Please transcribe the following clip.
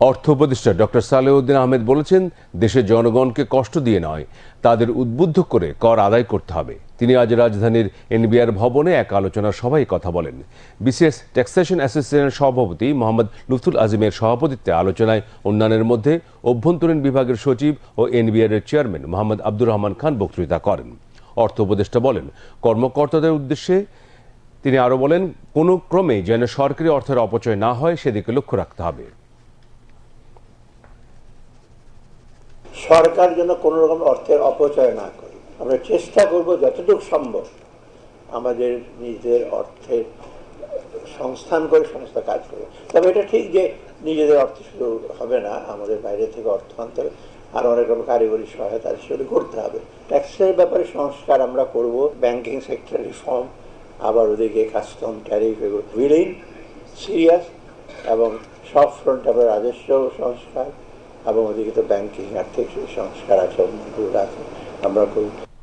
অর্থ উপদেষ্টা ডক্টর সালেউদ্দিন আহমেদ বলেছেন দেশের জনগণকে কষ্ট দিয়ে নয়, তাদের উদ্বুদ্ধ করে কর আদায় করতে হবে। তিনি আজ রাজধানীর এনবিআর ভবনে এক আলোচনা সভায় কথা বলেন। বিসিএস ট্যাক্সেশন অ্যাসোসিয়েশনের সভাপতি মোহাম্মদ লুথুল আজিমের সভাপতিত্বে আলোচনায় অন্যান্যের মধ্যে অভ্যন্তরীণ বিভাগের সচিব ও এনবিআর এর চেয়ারম্যান মোহাম্মদ আব্দুর রহমান খান বক্তৃতা করেন। অর্থ উপদেষ্টা বলেন, কর্মকর্তাদের উদ্দেশ্যে তিনি আরও বলেন, কোনো ক্রমেই যেন সরকারি অর্থের অপচয় না হয়, সেদিকে লক্ষ্য রাখতে হবে। সরকার যেন কোনো রকম অর্থের অপচয় না করে। আমরা চেষ্টা করব যতটুকু সম্ভব আমাদের নিজেদের অর্থের সংস্থান করে সংস্থা কাজ করবে তবে এটা ঠিক যে নিজেদের অর্থ শুধু হবে না, আমাদের বাইরে থেকে অর্থ আনতে হবে। আর অনেক রকম কারিগরি সহায়তা সেগুলো করতে হবে। ট্যাক্সের ব্যাপারে সংস্কার আমরা করব ব্যাংকিং সেক্টর রিফর্ম আবার ওদিকে কাস্টম ট্যারিফ এগুলো। উইলিং সিরিয়াস এবং সব ফ্রন্ট আবার রাজস্ব সংস্কার এবং ওদিকে তো ব্যাংকিং আর্থিক সংস্কার আছে আছে আমরা করব